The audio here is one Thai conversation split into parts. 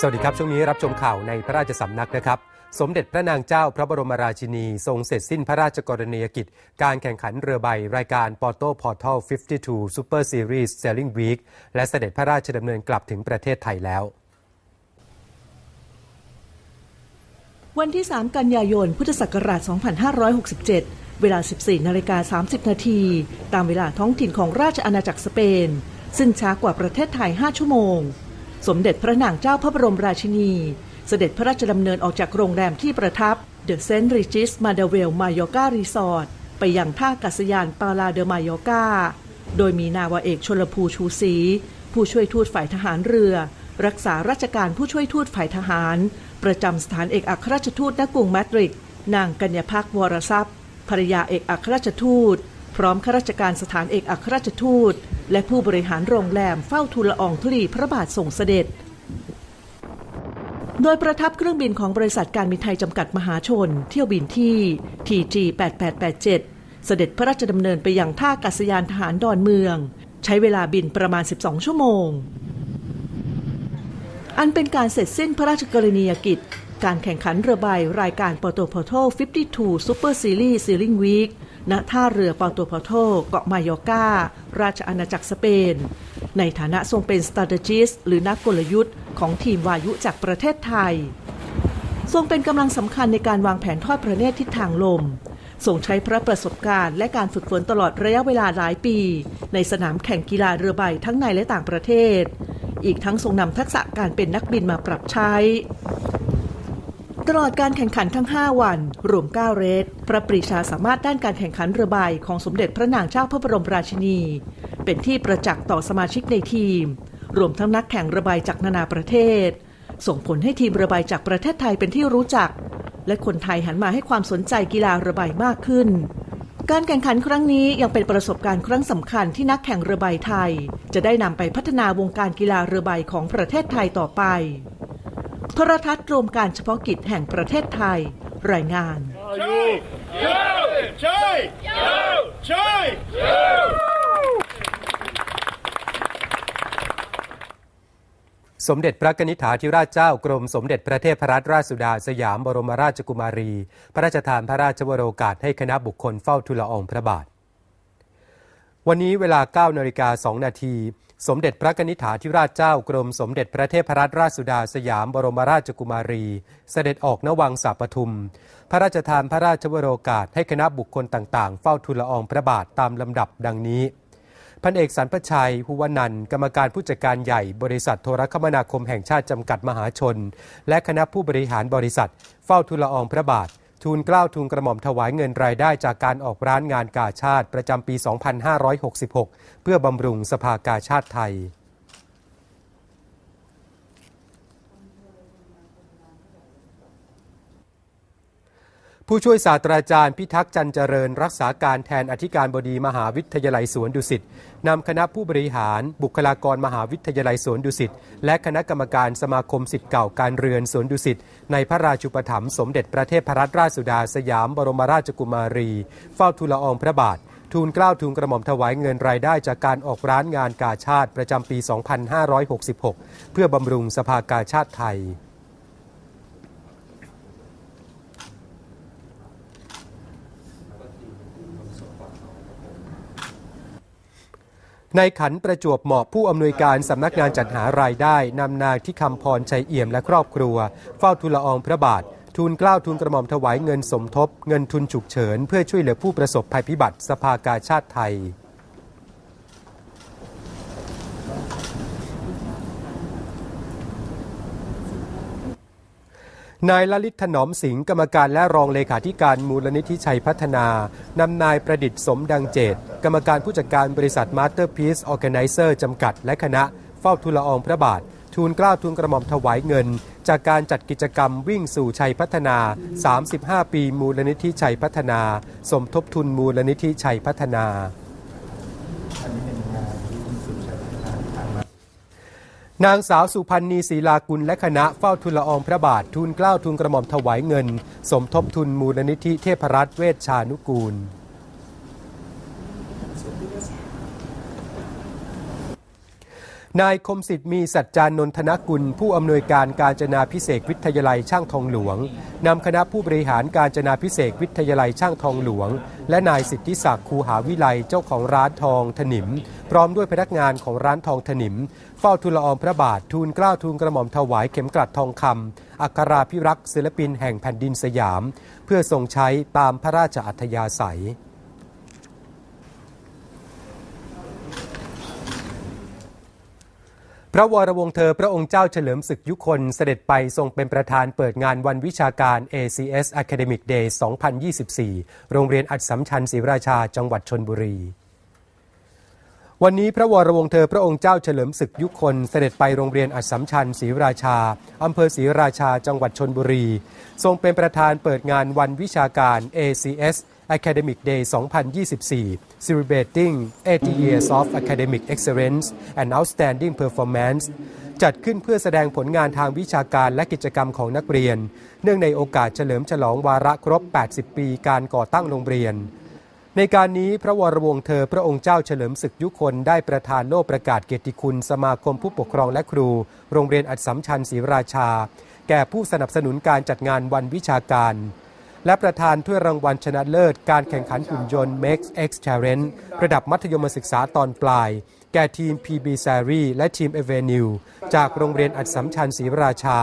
สวัสดีครับ ช่วงนี้รับชมข่าวในพระราชสำนักนะครับ สมเด็จพระนางเจ้าพระบรมราชินี ทรงเสร็จสิ้นพระราชกรณียกิจ การแข่งขันเรือใบ รายการ Porto Portal 52 Super Series Sailing Week และเสด็จพระราชดำเนินกลับถึงประเทศไทยแล้ว วันที่ 3 กันยายน พุทธศักราช 2567 เวลา 14นาฬิกา30 นาทีตามเวลาท้องถิ่นของราชอาณาจักรสเปน ซึ่งช้ากว่าประเทศไทย 5 ชั่วโมง สมเด็จพระนางเจ้าพระบรมราชินี เสด็จพระราชดำเนินออกจากโรงแรมที่ประทับ The St. Regis m a d a v e l m a y o r c a Resort ไปยังท่าอากาศยานปาลาเดอมายอกาโดยมีนาวาเอกชลภูชูศรีผู้ช่วยทูตฝ่ายทหารเรือ รักษาราชการผู้ช่วยทูตฝ่ายทหาร ประจำสถานเอกอัครราชทูตณกรุงมาดริดนางกัญญาพักวรทรัพย์ภรรยาเอกอัครราชทูต พร้อมข้าราชการสถานเอกอัครราชทูต และผู้บริหารโรงแรมเฝ้าทูลละอองธุลีพระบาทส่งเสด็จ โดยประทับเครื่องบินของบริษัทการบินไทยจำกัดมหาชน เที่ยวบินที่ TG 8887 เสด็จพระราชดำเนินไปยังท่าอากาศยานทหารดอนเมือง ใช้เวลาบินประมาณ 12 ชั่วโมง อันเป็นการเสร็จสิ้นพระราชกรณียกิจ การแข่งขันเรือใบรายการ Porto Porto 52 Super Series Sailing Week ณท่าเรือ Porto Porto เกาะมายอการาชอาณาจักรสเปน ในฐานะทรงเป็น strategist หรือนักกลยุทธ์ของทีมวายุจากประเทศไทย ทรงเป็นกำลังสำคัญในการวางแผนทอดพระเนตรทิศทางลมทรงใช้พระประสบการณ์และการฝึกฝนตลอดระยะเวลาหลายปี ในสนามแข่งกีฬาเรือใบทั้งในและต่างประเทศ อีกทั้งทรงนำทักษะการเป็นนักบินมาปรับใช้ ตลอดการแข่งขันทั้ง 5 วัน รวม 9 เรสพระปรีชาสามารถด้านการแข่งขันเรือใบของสมเด็จพระนางเจ้าพระบรมราชินี เป็นที่ประจักษ์ต่อสมาชิกในทีม รวมทั้งนักแข่งเรือใบจากนานาประเทศ ส่งผลให้ทีมเรือใบจากประเทศไทยเป็นที่รู้จัก และคนไทยหันมาให้ความสนใจกีฬาเรือใบมากขึ้นการแข่งขันครั้งนี้ยังเป็นประสบการณ์ครั้งสำคัญที่นักแข่งเรือใบไทย จะได้นำไปพัฒนาวงการกีฬาเรือใบของประเทศไทยต่อไป โทรทัศน์รวมการเฉพาะกิจแห่งประเทศไทย รายงานสมเด็จพระนิษฐาธิราชเจ้ากรมสมเด็จพระเทพรัตนราชสุดาสยามบรมราชกุมารี พระราชทานพระราชวโรกาสให้คณะบุคคลเฝ้าทูลละอองพระบาท วันนี้เวลา9นาฬิกา2นาที สมเด็จพระนิษฐาธิราชเจ้ากรมสมเด็จพระเทพรัตนราชสุดาสยามบรมราชกุมารี เสด็จออกนวังสาปทุม พระราชทานพระราชวโรกาสให้คณะบุคคลต่างๆ เฝ้าทูลละอองพระบาทตามลำดับดังนี้พันเอกสันพชัยหุวนันท์กรรมการผู้จัดการใหญ่บริษัทโทรคมนาคมแห่งชาติจำกัดมหาชน และคณะผู้บริหารบริษัท เฝ้าทูลละอองพระบาท ทูลเกล้าทูลกระหม่อมถวายเงินรายได้จากการออกร้านงานกาชาติประจำปี 2566 เพื่อบำรุงสภากาชาติไทย ผู้ช่วยศาสตราจารย์พิทักษ์จันเจริญ รักษาการแทนอธิการบดีมหาวิทยาลัยสวนดุสิตนำคณะผู้บริหาร บุคลากรมหาวิทยาลัยสวนดุสิตและคณะกรรมการสมาคมสิทธิ์เก่าการเรือนสวนดุสิตในพระราชุปถัมภ์สมเด็จพระเทพรัตนราชสุดาสยามบรมราชกุมารี เฝ้าทูลละอองพระบาททูลเกล้าทูลกระหม่อมถวายเงินรายได้จากการออกร้านงานกาชาติประจำปี 2566 เพื่อบำรุงสภากาชาติไทย ในขันประจวบเหมาะผู้อำนวยการสำนักงานจัดหารายได้นำนางที่คำพรชัยเอี่ยมและครอบครัว เฝ้าทูลลอองพระบาท ทูลเกล้าทูลกระหม่อมถวายเงินสมทบ เงินทุนฉุกเฉิน เพื่อช่วยเหลือผู้ประสบภัยพิบัติสภากาชาติไทย นายลลิตถนอมสิงห์กรรมการและรองเลขาธิการมูลนิธิชัยพัฒนานำนายประดิษฐ์สมดังเจต กรรมการผู้จัดการบริษัทมาสเตอร์พีซออแกไนเซอร์จำกัด และคณะเฝ้าทูลละอองพระบาท ทูลกล้าทูลกระหม่อมถวายเงิน จากการจัดกิจกรรมวิ่งสู่ชัยพัฒนา 35 ปีมูลนิธิชัยพัฒนา สมทบทุนมูลนิธิชัยพัฒนา นางสาวสุพันธ์นีศรีลากุลและคณะเฝ้าทุนละอองพระบาททูลเกล้าทูลกระหม่อมถวายเงิน สมทบทุนมูลนิธิเทพรัตน์เวชชานุกูลนนายคมสิทธิ์มีสัจจานนทนกุล ผู้อำนวยการการจนาพิเศษวิทยาลัยช่างทองหลวงนำคณะผู้บริหารการจนาพิเศษวิทยาลัยช่างทองหลวง และนายสิทธิศักดิ์คูหาวิไลเจ้าของร้านทองถนิม พร้อมด้วยพนักงานของร้านทองถนิม เฝ้าทูลละอองพระบาททูลเกล้าทูลกระหม่อมถวายเข็มกลัดทองคำอัคราพิรักษ์ศิลปินแห่งแผ่นดินสยาม เพื่อทรงใช้ตามพระราชอัธยาศัยพระวรวงศ์เธอพระองค์เจ้าเฉลิมศึกยุคนเสด็จไปทรงเป็นประธานเปิดงานวันวิชาการ ACS Academic Day 2024 โรงเรียนอัดสัมชัญศรีราชาจังหวัดชนบุรี วันนี้พระวรวงศ์เธอพระองค์เจ้าเฉลิมศึกยุคนเสด็จไปโรงเรียนอัดสัมชัญศรีราชา อำเภอศรีราชาจังหวัดชนบุรี ทรงเป็นประธานเปิดงานวันวิชาการ ACS Academic Day 2024 Celebrating 80 Years of Academic Excellence and Outstanding Performance จัดขึ้นเพื่อแสดงผลงานทางวิชาการและกิจกรรมของนักเรียน เนื่องในโอกาสเฉลิมฉลองวาระครบ 80 ปีการก่อตั้งโรงเรียน ในการนี้พระวรวงศ์เธอพระองค์เจ้าเฉลิมศึกยุคนได้ประทานโล่ประกาศเกียรติคุณ สมาคมผู้ปกครองและครู โรงเรียนอัดสัมชัญศรีราชา แก่ผู้สนับสนุนการจัดงานวันวิชาการ และประธานถ้วยรางวัลชนะเลิศ การแข่งขันหุ่นยนต์ Max X Challenge ระดับมัธยมศึกษาตอนปลาย แก่ทีม PB s a r y และทีม Avenue จากโรงเรียนอัดสัมชัญศรีราชา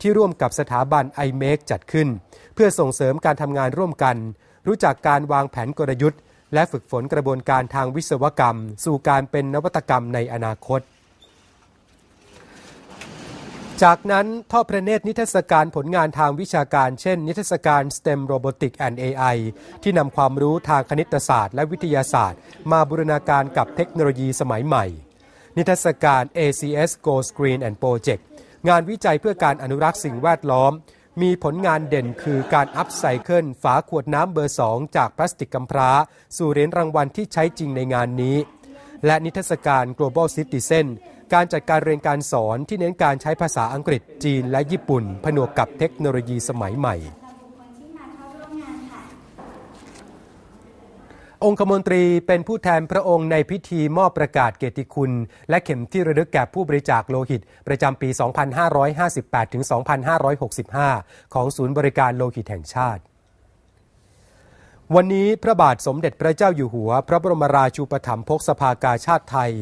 ที่ร่วมกับสถาบัน iMake จัดขึ้น เพื่อส่งเสริมการทำงานร่วมกัน รู้จักการวางแผนกลยุทธ์ และฝึกฝนกระบวนการทางวิศวกรรม สู่การเป็นนวัตกรรมในอนาคต จากนั้นทอดพระเนตรนิทรรศการผลงานทางวิชาการ เช่น นิทรรศการ STEM Robotics and AI ที่นำความรู้ทางคณิตศาสตร์ และวิทยาศาสตร์ มาบูรณาการกับเทคโนโลยีสมัยใหม่ นิทรรศการ ACS Go Screen and Project งานวิจัยเพื่อการอนุรักษ์สิ่งแวดล้อม มีผลงานเด่นคือการอัพไซเคิลฝาขวดน้ำเบอร์ 2 จากพลาสติกกำพร้า สู่เหรียญรางวัลที่ใช้จริงในงานนี้ และนิทรรศการ Global Citizen การจัดการเรียนการสอนที่เน้นการใช้ภาษาอังกฤษจีนและญี่ปุ่น ผนวกกับเทคโนโลยีสมัยใหม่ องคมนตรีเป็นผู้แทนพระองค์ในพิธีมอบประกาศเกียรติคุณ และเข็มที่ระลึกแก่ผู้บริจาคโลหิต ประจำปี 2558 ถึง 2565 ของศูนย์บริการโลหิตแห่งชาติ วันนี้พระบาทสมเด็จพระเจ้าอยู่หัว พระบรมราชูปถัมภกสภากาชาติไทย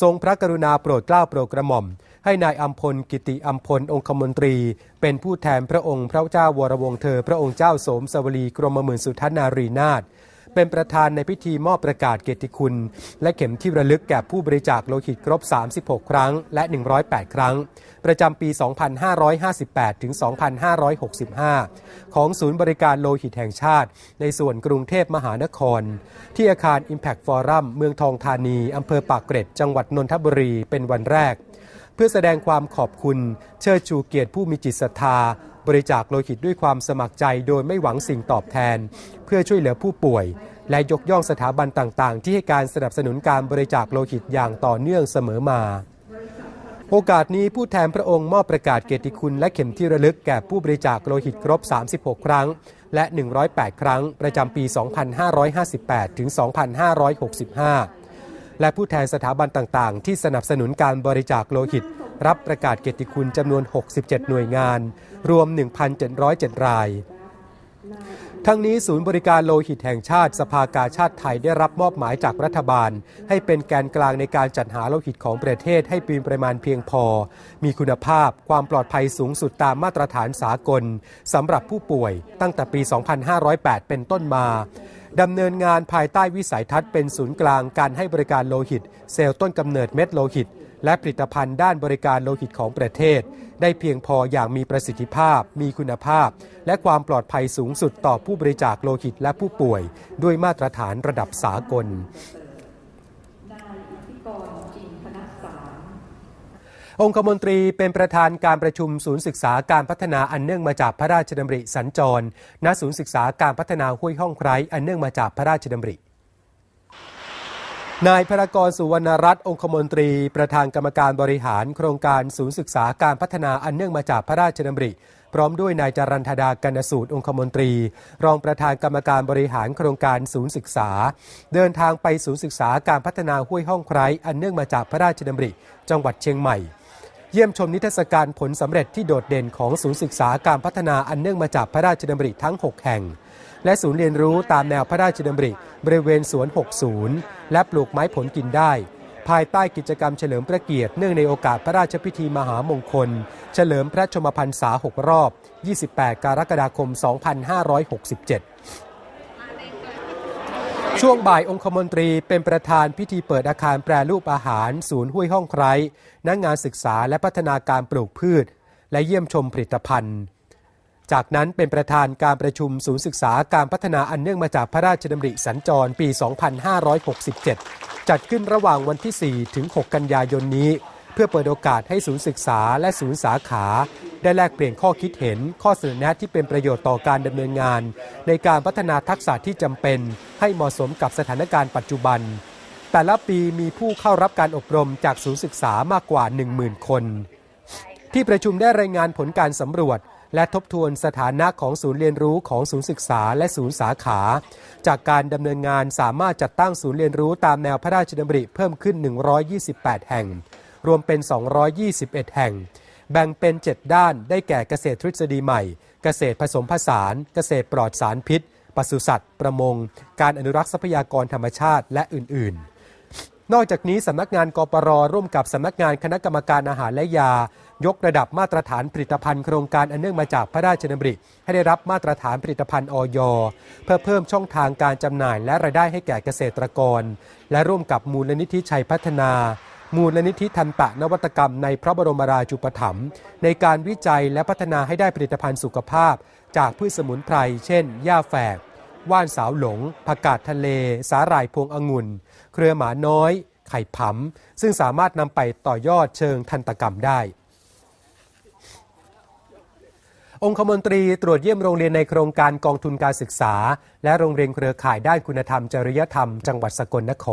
ทรงพระกรุณาโปรดเกล้าโปรดกระหม่อม ให้นายอัมพลกิติอัมพลองคมนตรี เป็นผู้แทนพระองค์พระเจ้าวรวงเธอ พระองค์เจ้าสมสวลีกรมหมื่นสุทัศนารีนาถ เป็นประธานในพิธีมอบประกาศเกียรติคุณ และเข็มที่ระลึกแก่ผู้บริจาคโลหิตครบ 36 ครั้ง และ 108 ครั้ง ประจำปี 2558 ถึง 2565 ของศูนย์บริการโลหิตแห่งชาติ ในส่วนกรุงเทพมหานคร ที่อาคาร Impact Forum เมืองทองธานีอำเภอปากเกร็ด จังหวัดนนทบุรีเป็นวันแรก เพื่อแสดงความขอบคุณ เชิดชูเกียรติผู้มีจิตศรัทธา บริจาคโลหิตด้วยความสมัครใจโดยไม่หวังสิ่งตอบแทน เพื่อช่วยเหลือผู้ป่วย และยกย่องสถาบันต่างๆ ที่ให้การสนับสนุนการบริจาคโลหิตอย่างต่อเนื่องเสมอมา โอกาสนี้ผู้แทนพระองค์มอบประกาศเกียรติคุณและเข็มที่ระลึกแก่ผู้บริจาคโลหิตครบ 36 ครั้ง และ 108 ครั้ง ประจำปี 2558 ถึง 2565 และผู้แทนสถาบันต่างๆ ที่สนับสนุนการบริจาคโลหิต รับประกาศเกียรติคุณจำนวน 67 หน่วยงาน รวม 1,707 ราย ทั้งนี้ศูนย์บริการโลหิตแห่งชาติสภากาชาติไทยได้รับมอบหมายจากรัฐบาล ให้เป็นแกนกลางในการจัดหาโลหิตของประเทศให้ปีปริมาณเพียงพอ มีคุณภาพความปลอดภัยสูงสุดตามมาตรฐานสากลสำหรับผู้ป่วยตั้งแต่ปี 2508 เป็นต้นมาดำเนินงานภายใต้วิสัยทัศน์เป็นศูนย์กลางการให้บริการโลหิต เซลล์ต้นกำเนิดเม็ดโลหิต และผลิตภัณฑ์ด้านบริการโลหิตของประเทศ ได้เพียงพออย่างมีประสิทธิภาพ มีคุณภาพ และความปลอดภัยสูงสุดต่อผู้บริจาคโลหิตและผู้ป่วย ด้วยมาตรฐานระดับสากลองคมนตรีเป็นประธานการประชุมศูนย์ศึกษาการพัฒนาอันเนื่องมาจากพระราชดำริสัญจร ณ ศูนย์ศึกษาการพัฒนาห้วยห้องไคร้อันเนื่องมาจากพระราชดำริ นายพรากรสุวรรณรัตน์องคมนตรี ประธานกรรมการบริหาร โครงการศูนย์ศึกษาการพัฒนาอันเนื่องมาจากพระราชดำริ พร้อมด้วยนายจรันธดากนสูตรองคมนตรี รองประธานกรรมการบริหารโครงการศูนย์ศึกษา เดินทางไปศูนย์ศึกษาการพัฒนาห้วยห้องไคร้อันเนื่องมาจากพระราชดำริ จังหวัดเชียงใหม่ เยี่ยมชมนิทรรศการผลสำเร็จที่โดดเด่นของศูนย์ศึกษาการพัฒนาอันเนื่องมาจากพระราชดำริทั้ง 6 แห่ง และศูนย์เรียนรู้ตามแนวพระราชดำริ บริเวณสวน 60 และปลูกไม้ผลกินได้ ภายใต้กิจกรรมเฉลิมพระเกียรติเนื่องในโอกาสพระราชพิธีมหามงคล เฉลิมพระชมพรรษา 6 รอบ 28 กรกฎาคม 2567ช่วงบ่ายองคมนตรีเป็นประธานพิธีเปิดอาคารแปรรูปอาหาร ศูนย์ห้วยห้องไคร้นักงานศึกษาและพัฒนาการปลูกพืช และเยี่ยมชมผลิตภัณฑ์ จากนั้นเป็นประธานการประชุมศูนย์ศึกษาการพัฒนาอันเนื่องมาจากพระราชดำริสัญจรปี 2567 จัดขึ้นระหว่างวันที่ 4 ถึง 6 กันยายนนี้ เพื่อเปิดโอกาสให้ศูนย์ศึกษาและศูนย์สาขา ได้แลกเปลี่ยนข้อคิดเห็น ข้อเสนอแนะที่เป็นประโยชน์ต่อการดำเนินงาน ในการพัฒนาทักษะที่จำเป็น ให้เหมาะสมกับสถานการณ์ปัจจุบัน แต่ละปีมีผู้เข้ารับการอบรมจากศูนย์ศึกษามากกว่า 10,000 คนที่ประชุมได้รายงานผลการสำรวจ และทบทวนสถานะของศูนย์เรียนรู้ของศูนย์ศึกษาและศูนย์สาขา จากการดำเนินงานสามารถจัดตั้งศูนย์เรียนรู้ตามแนวพระราชดำริเพิ่มขึ้น 128 แห่ง รวมเป็น 221 แห่ง แบ่งเป็น 7 ด้านได้แก่เกษตรทฤษฎีใหม่ เกษตรผสมผสาน เกษตรปลอดสารพิษปศุสัตว์ ประมง การอนุรักษ์ทรัพยากรธรรมชาติและอื่น ๆ นอกจากนี้สำนักงานกปรร่วมกับสำนักงานคณะกรรมการอาหารและยา ยกระดับมาตรฐานผลิตภัณฑ์โครงการอันเนื่องมาจากพระราชดำริ ให้ได้รับมาตรฐานผลิตภัณฑ์ออยเพื่อเพิ่มช่องทางการจำหน่ายและรายได้ให้แก่เกษตรกร และร่วมกับมูลนิธิชัยพัฒนา มูลนิธิทันตะนวัตกรรมในพระบรมราชูปถัมภ์ในการวิจัยและพัฒนาให้ได้ผลิตภัณฑ์สุขภาพ จากพืชสมุนไพร เช่นหญ้าแฝก ว่านสาวหลงผักกาดทะเล สาหร่ายพวงองุ่น เครือหมาน้อย ไข่ผำซึ่งสามารถนำไปต่อยอดเชิงทันตกรรมได้ องคมนตรีตรวจเยี่ยมโรงเรียนในโครงการกองทุนการศึกษา และโรงเรียนเครือข่ายด้านคุณธรรม จริยธรรม จังหวัดสกลนคร